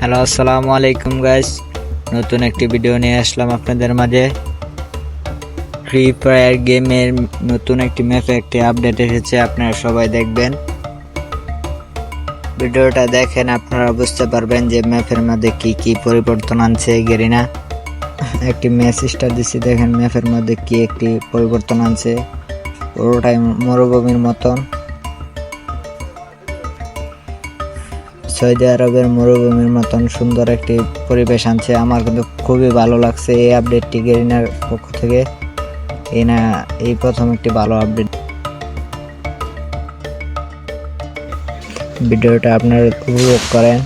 Hello, আসসালামু আলাইকুম guys নতুন একটি ভিডিও নিয়ে আসলাম আপনাদের মাঝে। ফ্রি ফায়ার গেমের নতুন একটি ম্যাপে একটি আপডেট এসেছে, আপনারা সবাই দেখবেন। ভিডিওটা দেখেন, আপনারা বুঝতে পারবেন যে ম্যাপের মধ্যে কি কি পরিবর্তন আনছে, গেরিনা। একটি ম্যাচ স্টার দিচ্ছি দেখেন ম্যাপের মধ্যে কি একটি পরিবর্তন আনছে। পুরোটাই মরুভূমির মতন। সৌদি আরবের মরুভূমির মতন সুন্দর একটি পরিবেশ আনছে। আমার কিন্তু খুবই ভালো লাগছে এই আপডেটটি গেরিনার পক্ষ থেকে। এই না, এই প্রথম একটি ভালো আপডেট ভিডিওটা আপনারা উপভোগ করেন।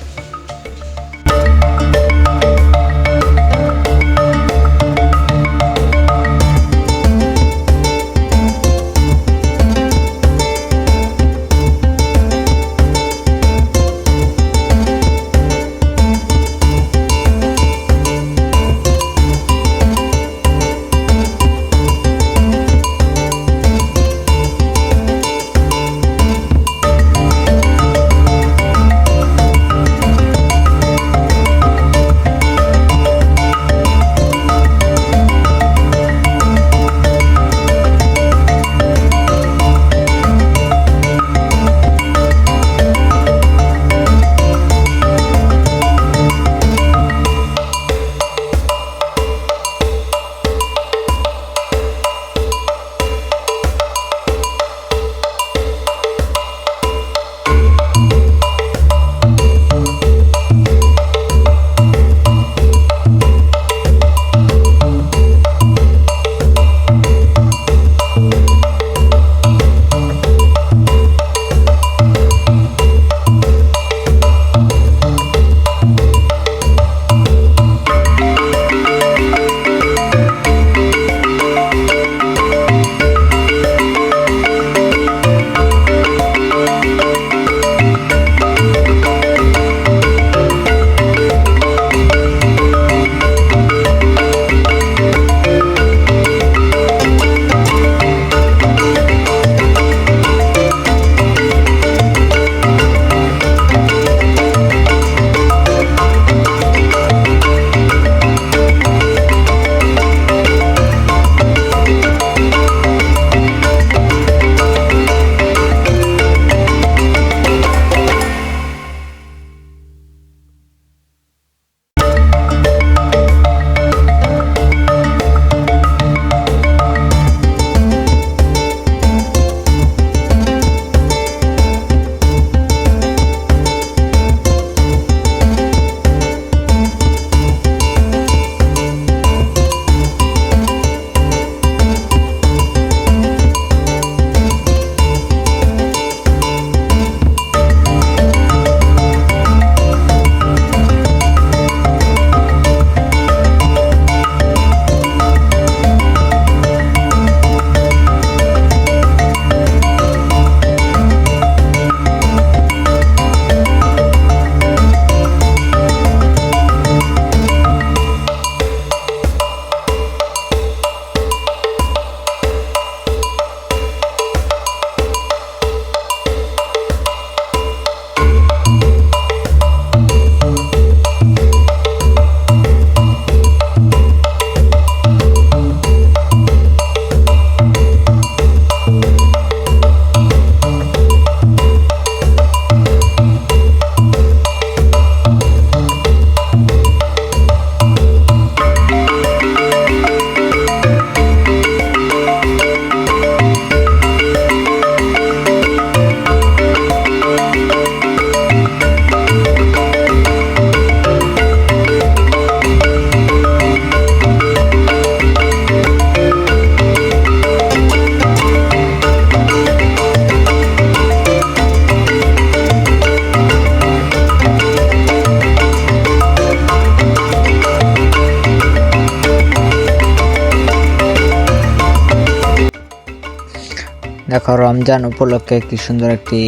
দেখো, রমজান উপলক্ষে কি সুন্দর একটি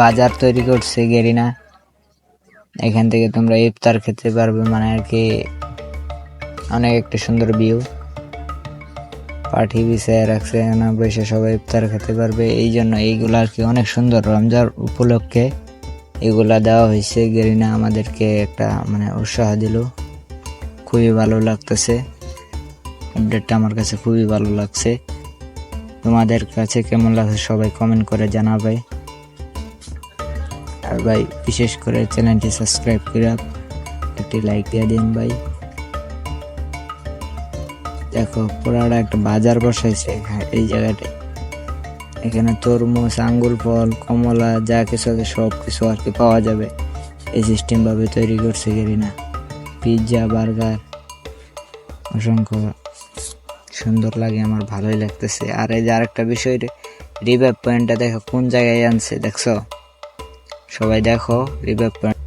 বাজার তৈরি করছে গেরিনা। এখান থেকে তোমরা ইফতার খেতে পারবে মানে আর কি অনেক একটি সুন্দর ভিউ পাঠি বিছায় রাখছে না বসে সবাই ইফতার খেতে পারবে। এই জন্য এইগুলো আর কি অনেক সুন্দর রমজান উপলক্ষে এগুলা দেওয়া হয়েছে। গেরিনা আমাদেরকে একটা মানে উৎসাহ দিল। খুবই ভালো লাগতেছে। আপডেটটা আমার কাছে খুবই ভালো লাগছে। তোমাদের কাছে কেমন লাগছে সবাই কমেন্ট করে জানাবে। আর ভাই, বিশেষ করে চ্যানেলটি সাবস্ক্রাইব করে একটি লাইক দিয়ে দিন ভাই। দেখো পুরাটা একটা বাজার বসাইছে এই জায়গাটায়। এখানে তরমুজ, আঙ্গুর, ফল, কমলা, যা কিছু আছে সব কিছু আর কি পাওয়া যাবে। এই সিস্টেমভাবে তৈরি করছে গেরিনা। পিৎজা বার্গার অসংখ্য। সুন্দর লাগে, আমার ভালোই লাগতেছে। আর এই যে আরেকটা বিষয় রিভাইভ পয়েন্টটা দেখো, কোন জায়গায় আনছে, দেখছ? সবাই দেখো রিভাইভ পয়েন্ট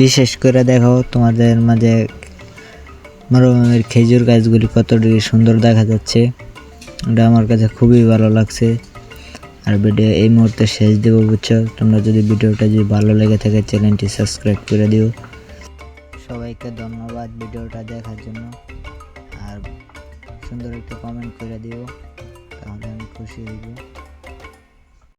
বিশেষ করে দেখো তোমাদের মাঝে মরুভূমির খেজুর গাছগুলি কতটি সুন্দর দেখা যাচ্ছে। এটা আমার কাছে খুবই ভালো লাগছে। আর ভিডিও এই মুহূর্তে শেষ দেবো বুঝছ? তোমরা যদি ভিডিওটা যদি ভালো লেগে থাকে চ্যানেলটি সাবস্ক্রাইব করে দিও। সবাইকে ধন্যবাদ ভিডিওটা দেখার জন্য। আর সুন্দর একটা কমেন্ট করে দিও, তাহলে আমি খুশি হইব।